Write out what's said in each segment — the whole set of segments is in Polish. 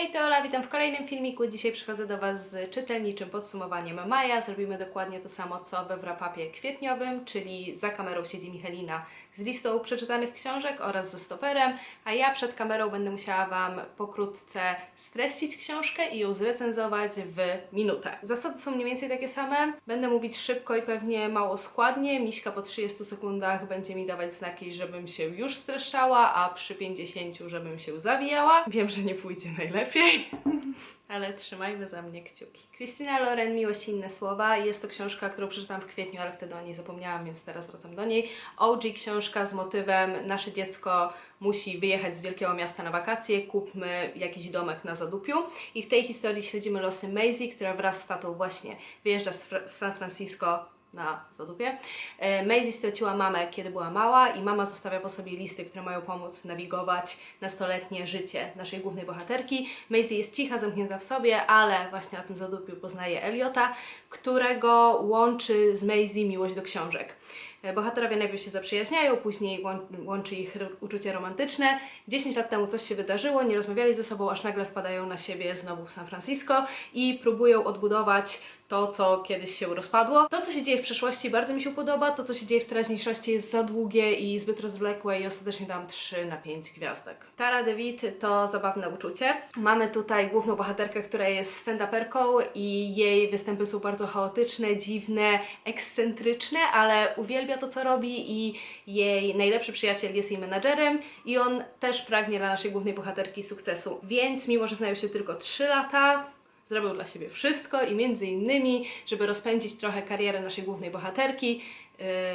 Hej, to Ola, witam w kolejnym filmiku. Dzisiaj przychodzę do Was z czytelniczym podsumowaniem maja. Zrobimy dokładnie to samo, co we wrapapie kwietniowym, czyli za kamerą siedzi Michalina z listą przeczytanych książek oraz ze stoperem, a ja przed kamerą będę musiała Wam pokrótce streścić książkę i ją zrecenzować w minutę. Zasady są mniej więcej takie same. Będę mówić szybko i pewnie mało składnie. Miśka po 30 sekundach będzie mi dawać znaki, żebym się już streszczała, a przy 50 żebym się zawijała. Wiem, że nie pójdzie najlepiej. Ale trzymajmy za mnie kciuki. Krystyna Loren, Miłość i inne słowa. Jest to książka, którą przeczytałam w kwietniu, ale wtedy o niej zapomniałam, więc teraz wracam do niej. OG książka z motywem Nasze dziecko musi wyjechać z wielkiego miasta na wakacje, kupmy jakiś domek na Zadupiu. I w tej historii śledzimy losy Maisie, która wraz z tatą właśnie wyjeżdża z, Fra- z San Francisco na Zadupie. E, Maisie straciła mamę, kiedy była mała i mama zostawia po sobie listy, które mają pomóc nawigować nastoletnie życie naszej głównej bohaterki. Maisie jest cicha, zamknięta w sobie, ale właśnie na tym Zadupiu poznaje Eliota, którego łączy z Maisie miłość do książek. E, Bohaterowie najpierw się zaprzyjaźniają, później łą- łączy ich uczucie romantyczne. 10 lat temu coś się wydarzyło, nie rozmawiali ze sobą, aż nagle wpadają na siebie znowu w San Francisco i próbują odbudować to, co kiedyś się rozpadło. To, co się dzieje w przeszłości, bardzo mi się podoba. To, co się dzieje w teraźniejszości, jest za długie i zbyt rozwlekłe i ostatecznie dam 3 na 5 gwiazdek. Tara DeWitt to zabawne uczucie. Mamy tutaj główną bohaterkę, która jest stand-uperką i jej występy są bardzo chaotyczne, dziwne, ekscentryczne, ale uwielbia to, co robi i jej najlepszy przyjaciel jest jej menadżerem i on też pragnie dla naszej głównej bohaterki sukcesu. Więc mimo, że znają się tylko 3 lata, zrobił dla siebie wszystko i między innymi, żeby rozpędzić trochę karierę naszej głównej bohaterki,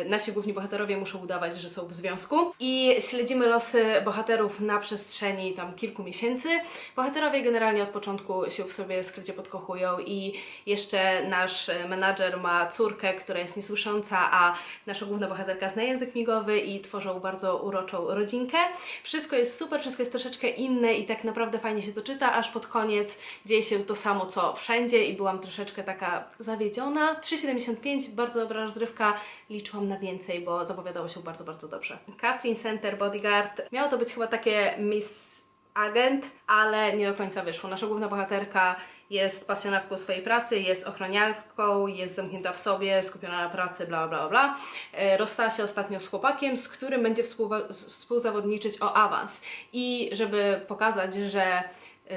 nasi główni bohaterowie muszą udawać, że są w związku i śledzimy losy bohaterów na przestrzeni tam kilku miesięcy. Bohaterowie generalnie od początku się w sobie skrycie podkochują i jeszcze nasz e, menadżer ma córkę, która jest niesłysząca, a nasza główna bohaterka zna język migowy i tworzą bardzo uroczą rodzinkę. Wszystko jest super, wszystko jest troszeczkę inne i tak naprawdę fajnie się to czyta, aż pod koniec dzieje się to samo co wszędzie i byłam troszeczkę taka zawiedziona. 3,75, bardzo dobra rozrywka, liczyłam na więcej, bo zapowiadało się bardzo, bardzo dobrze. Katrin Center Bodyguard. Miało to być chyba takie Miss Agent, ale nie do końca wyszło. Nasza główna bohaterka jest pasjonatką swojej pracy, jest ochroniarką, jest zamknięta w sobie, skupiona na pracy, bla bla bla. E, Rozstała się ostatnio z chłopakiem, z którym będzie współzawodniczyć o awans. I żeby pokazać, że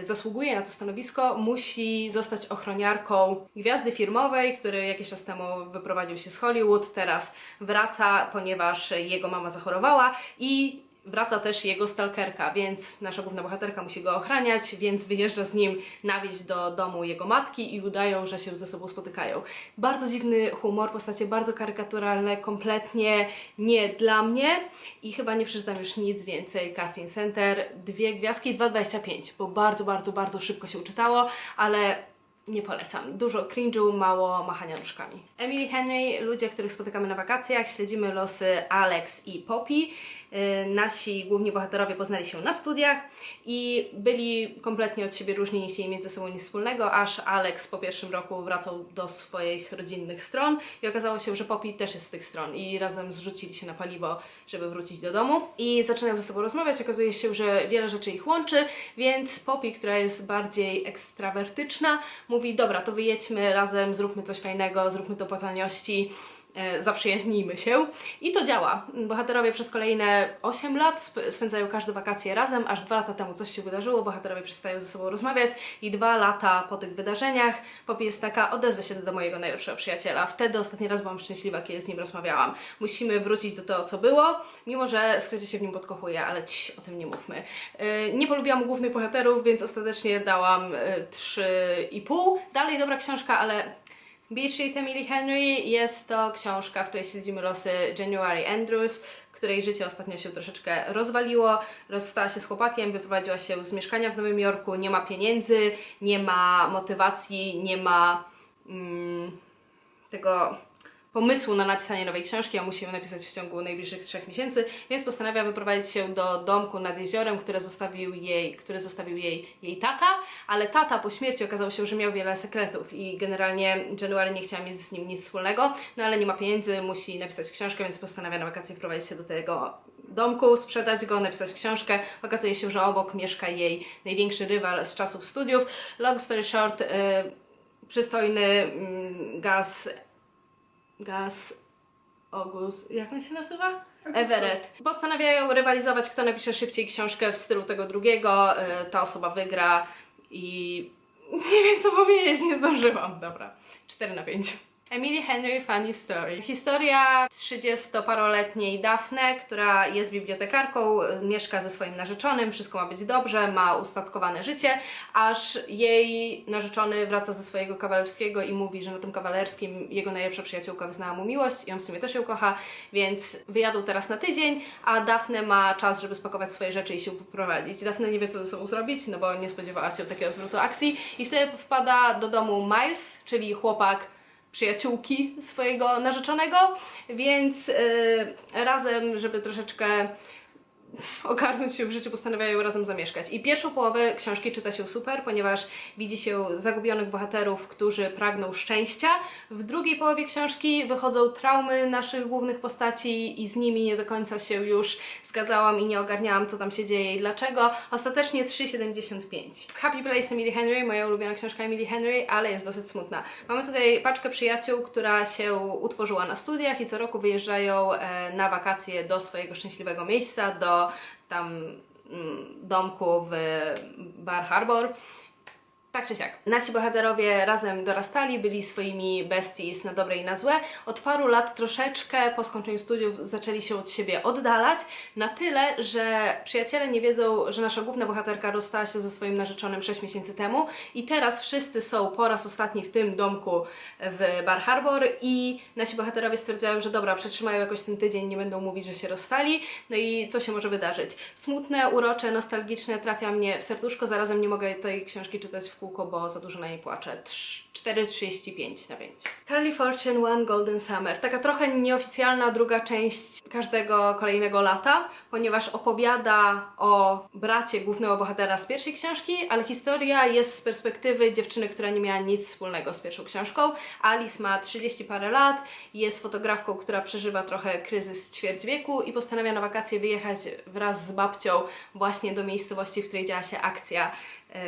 zasługuje na to stanowisko, musi zostać ochroniarką gwiazdy firmowej, który jakiś czas temu wyprowadził się z Hollywood, teraz wraca, ponieważ jego mama zachorowała i wraca też jego stalkerka, więc nasza główna bohaterka musi go ochraniać, więc wyjeżdża z nim na wieś do domu jego matki i udają, że się ze sobą spotykają. Bardzo dziwny humor, postacie bardzo karykaturalne, kompletnie nie dla mnie i chyba nie przeczytam już nic więcej. Kathleen Center, dwie gwiazdki, 2,25, bo bardzo, bardzo, bardzo szybko się uczytało, ale nie polecam. Dużo cringe'u, mało machania nóżkami. Emily Henry, ludzie, których spotykamy na wakacjach, śledzimy losy Alex i Poppy. Yy, Nasi główni bohaterowie poznali się na studiach i byli kompletnie od siebie różni, nie chcieli mieć ze sobą nic wspólnego, aż Alex po pierwszym roku wracał do swoich rodzinnych stron i okazało się, że Poppy też jest z tych stron i razem zrzucili się na paliwo, żeby wrócić do domu i zaczynają ze sobą rozmawiać. Okazuje się, że wiele rzeczy ich łączy, więc Poppy, która jest bardziej ekstrawertyczna, mówi: Dobra, to wyjedźmy razem, zróbmy coś fajnego, zróbmy to po taniości zaprzyjaźnijmy się. I to działa. Bohaterowie przez kolejne 8 lat sp- spędzają każde wakacje razem, aż dwa lata temu coś się wydarzyło, bohaterowie przestają ze sobą rozmawiać i dwa lata po tych wydarzeniach Poppy jest taka, odezwę się do mojego najlepszego przyjaciela. Wtedy ostatni raz byłam szczęśliwa, kiedy z nim rozmawiałam. Musimy wrócić do tego, co było, mimo że skrycie się w nim podkochuje, ale ci, o tym nie mówmy. Yy, Nie polubiłam głównych bohaterów, więc ostatecznie dałam yy, 3,5. Dalej dobra książka, ale Street Emily Henry jest to książka, w której śledzimy losy January Andrews, której życie ostatnio się troszeczkę rozwaliło. Rozstała się z chłopakiem, wyprowadziła się z mieszkania w Nowym Jorku, nie ma pieniędzy, nie ma motywacji, nie ma mm, tego pomysłu na napisanie nowej książki, a musi ją napisać w ciągu najbliższych trzech miesięcy, więc postanawia wyprowadzić się do domku nad jeziorem, które zostawił jej, który zostawił jej, jej tata, ale tata po śmierci okazało się, że miał wiele sekretów i generalnie January nie chciała mieć z nim nic wspólnego, no ale nie ma pieniędzy, musi napisać książkę, więc postanawia na wakacje wprowadzić się do tego domku, sprzedać go, napisać książkę. Okazuje się, że obok mieszka jej największy rywal z czasów studiów. Long story short, y, przystojny mm, Gaz Gaz August, jak on się nazywa? Everett. Postanawiają rywalizować, kto napisze szybciej książkę w stylu tego drugiego. y, Ta osoba wygra i nie wiem co powiedzieć, nie zdążyłam. Dobra, 4 na 5. Emily Henry Funny Story. Historia 30-paroletniej Daphne, która jest bibliotekarką, mieszka ze swoim narzeczonym, wszystko ma być dobrze, ma ustatkowane życie, aż jej narzeczony wraca ze swojego kawalerskiego i mówi, że na tym kawalerskim jego najlepsza przyjaciółka wyznała mu miłość i on w sumie też ją kocha, więc wyjadą teraz na tydzień, a Daphne ma czas, żeby spakować swoje rzeczy i się wyprowadzić. Daphne nie wie, co ze sobą zrobić, no bo nie spodziewała się takiego zwrotu akcji i wtedy wpada do domu Miles, czyli chłopak przyjaciółki swojego narzeczonego, więc yy, razem, żeby troszeczkę ogarnąć się w życiu, postanawiają razem zamieszkać. I pierwszą połowę książki czyta się super, ponieważ widzi się zagubionych bohaterów, którzy pragną szczęścia. W drugiej połowie książki wychodzą traumy naszych głównych postaci i z nimi nie do końca się już zgadzałam i nie ogarniałam, co tam się dzieje i dlaczego. Ostatecznie 3,75. Happy Place Emily Henry, moja ulubiona książka Emily Henry, ale jest dosyć smutna. Mamy tutaj paczkę przyjaciół, która się utworzyła na studiach i co roku wyjeżdżają e, na wakacje do swojego szczęśliwego miejsca, do tam mm, domku w Bar Harbor. Tak czy siak, nasi bohaterowie razem dorastali, byli swoimi besties na dobre i na złe. Od paru lat troszeczkę po skończeniu studiów zaczęli się od siebie oddalać, na tyle, że przyjaciele nie wiedzą, że nasza główna bohaterka rozstała się ze swoim narzeczonym 6 miesięcy temu. I teraz wszyscy są po raz ostatni w tym domku w Bar Harbor i nasi bohaterowie stwierdzają, że dobra, przetrzymają jakoś ten tydzień, nie będą mówić, że się rozstali, no i co się może wydarzyć? Smutne, urocze, nostalgiczne, trafia mnie w serduszko, zarazem nie mogę tej książki czytać w kółko, bo za dużo na niej płaczę. Trz- 4,35 na 5. Carly Fortune One Golden Summer. Taka trochę nieoficjalna druga część każdego kolejnego lata, ponieważ opowiada o bracie głównego bohatera z pierwszej książki, ale historia jest z perspektywy dziewczyny, która nie miała nic wspólnego z pierwszą książką. Alice ma 30 parę lat, jest fotografką, która przeżywa trochę kryzys ćwierć wieku i postanawia na wakacje wyjechać wraz z babcią właśnie do miejscowości, w której działa się akcja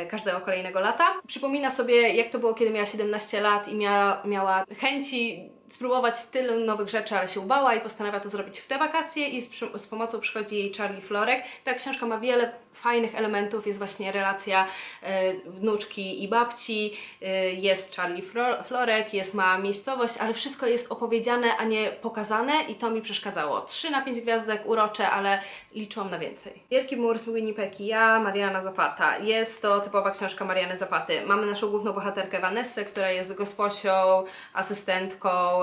każdego kolejnego lata. Przypomina sobie, jak to było, kiedy miała 17 lat i mia, miała chęci spróbować tyle nowych rzeczy, ale się ubała i postanawia to zrobić w te wakacje i z, z pomocą przychodzi jej Charlie Florek. Ta książka ma wiele fajnych elementów, jest właśnie relacja e, wnuczki i babci, e, jest Charlie Flo, Florek, jest mała miejscowość, ale wszystko jest opowiedziane, a nie pokazane i to mi przeszkadzało. 3 na 5 gwiazdek, urocze, ale liczyłam na więcej. Wielki mur z Winnipeg i ja, Mariana Zapata. Jest to typowa książka Mariany Zapaty. Mamy naszą główną bohaterkę Vanessę, która jest gosposią, asystentką,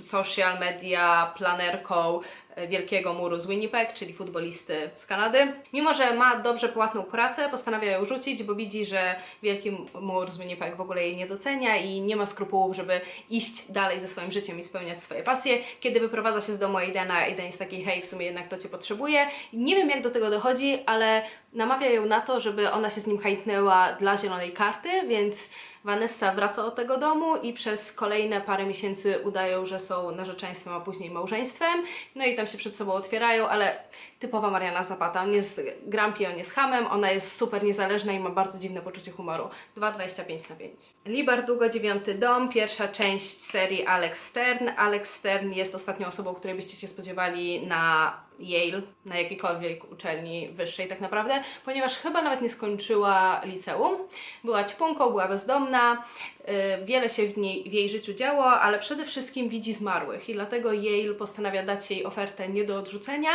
social media, planerką e, Wielkiego Muru z Winnipeg, czyli futbolisty z Kanady. Mimo, że ma dobrze płatną pracę, postanawia ją rzucić, bo widzi, że Wielki Mur z Winnipeg w ogóle jej nie docenia i nie ma skrupułów, żeby iść dalej ze swoim życiem i spełniać swoje pasje. Kiedy wyprowadza się z domu Aidena, Aiden jest taki, hej, w sumie jednak to Cię potrzebuje. Nie wiem, jak do tego dochodzi, ale namawia ją na to, żeby ona się z nim hajtnęła dla zielonej karty, więc Vanessa wraca do tego domu i przez kolejne parę miesięcy udają, że są narzeczeństwem, a później małżeństwem. No i tam się przed sobą otwierają, ale typowa Mariana Zapata. On jest grumpy, on jest hamem, ona jest super niezależna i ma bardzo dziwne poczucie humoru. 2,25 na 5. Lee Bardugo, Dziewiąty Dom, pierwsza część serii Alex Stern. Alex Stern jest ostatnią osobą, której byście się spodziewali na Yale, na jakiejkolwiek uczelni wyższej tak naprawdę, ponieważ chyba nawet nie skończyła liceum. Była ćpunką, była bezdomna, yy, wiele się w, niej, w jej życiu działo, ale przede wszystkim widzi zmarłych i dlatego Yale postanawia dać jej ofertę nie do odrzucenia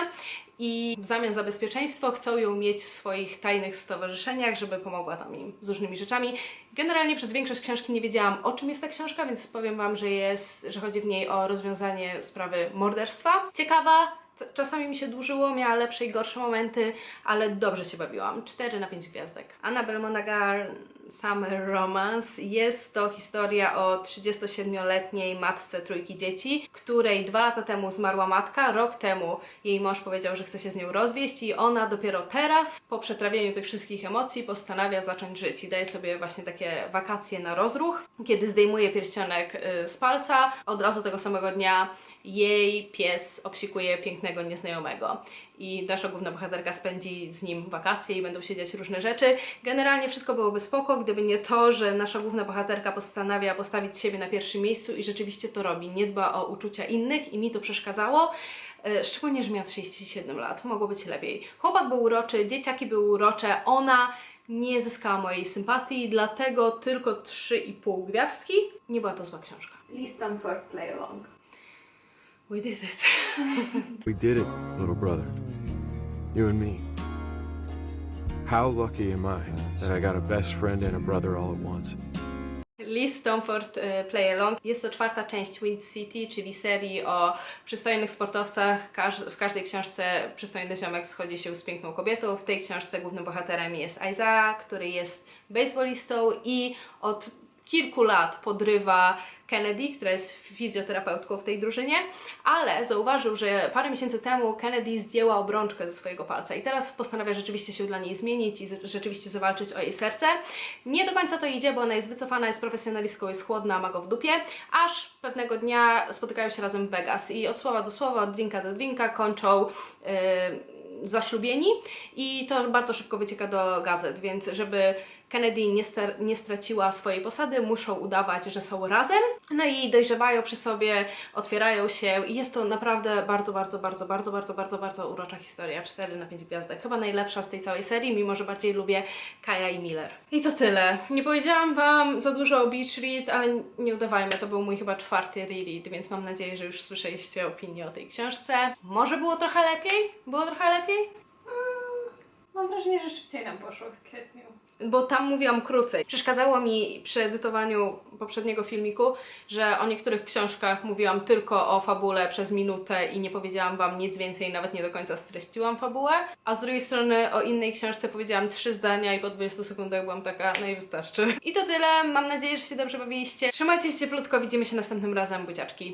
i w zamian za bezpieczeństwo chcą ją mieć w swoich tajnych stowarzyszeniach, żeby pomogła tam im z różnymi rzeczami. Generalnie przez większość książki nie wiedziałam, o czym jest ta książka, więc powiem Wam, że, jest, że chodzi w niej o rozwiązanie sprawy morderstwa. Ciekawa, czasami mi się dłużyło, miała lepsze i gorsze momenty, ale dobrze się bawiłam. 4 na 5 gwiazdek. Annabelle Monagar Summer Romance. Jest to historia o 37-letniej matce trójki dzieci, której dwa lata temu zmarła matka, rok temu jej mąż powiedział, że chce się z nią rozwieść i ona dopiero teraz, po przetrawieniu tych wszystkich emocji, postanawia zacząć żyć i daje sobie właśnie takie wakacje na rozruch. Kiedy zdejmuje pierścionek y, z palca, od razu tego samego dnia jej pies obsikuje pięknego nieznajomego i nasza główna bohaterka spędzi z nim wakacje i będą się dziać różne rzeczy. Generalnie wszystko byłoby spoko, gdyby nie to, że nasza główna bohaterka postanawia postawić siebie na pierwszym miejscu i rzeczywiście to robi. Nie dba o uczucia innych i mi to przeszkadzało. E, Szczególnie, że miała 37 lat, mogło być lepiej. Chłopak był uroczy, dzieciaki były urocze, ona nie zyskała mojej sympatii, dlatego tylko 3,5 gwiazdki. Nie była to zła książka. Lee Stamford Play Along. We did it. We did it, little brother. You and me. How lucky am I that I got a best friend and a brother all at once? Lee Stamford e, Play Along. Jest to czwarta część Wind City, czyli serii o przystojnych sportowcach. Każ w każdej książce przystojny ziomek schodzi się z piękną kobietą. W tej książce głównym bohaterem jest Isaiah, który jest baseballistą i od kilku lat podrywa Kennedy, która jest fizjoterapeutką w tej drużynie, ale zauważył, że parę miesięcy temu Kennedy zdjęła obrączkę ze swojego palca i teraz postanawia rzeczywiście się dla niej zmienić i rzeczywiście zawalczyć o jej serce. Nie do końca to idzie, bo ona jest wycofana, jest profesjonalistką, jest chłodna, ma go w dupie, aż pewnego dnia spotykają się razem w Vegas i od słowa do słowa, od drinka do drinka kończą yy, zaślubieni i to bardzo szybko wycieka do gazet, więc żeby Kennedy nie, nie straciła swojej posady, muszą udawać, że są razem. No i dojrzewają przy sobie, otwierają się i jest to naprawdę bardzo, bardzo, bardzo, bardzo, bardzo, bardzo, bardzo urocza historia. 4 na 5 gwiazdek. Chyba najlepsza z tej całej serii, mimo że bardziej lubię Kaja i Miller. I to tyle. Nie powiedziałam Wam za dużo o Beach Read, ale nie udawajmy, to był mój chyba czwarty reread, więc mam nadzieję, że już słyszeliście opinię o tej książce. Może było trochę lepiej? Było trochę lepiej? Mam wrażenie, że szybciej nam poszło w kwietniu. Bo tam mówiłam krócej. Przeszkadzało mi przy edytowaniu poprzedniego filmiku, że o niektórych książkach mówiłam tylko o fabule przez minutę i nie powiedziałam Wam nic więcej, nawet nie do końca streściłam fabułę, a z drugiej strony o innej książce powiedziałam trzy zdania i po 20 sekundach byłam taka, no i wystarczy. I to tyle, mam nadzieję, że się dobrze bawiliście. Trzymajcie się cieplutko, widzimy się następnym razem, buziaczki.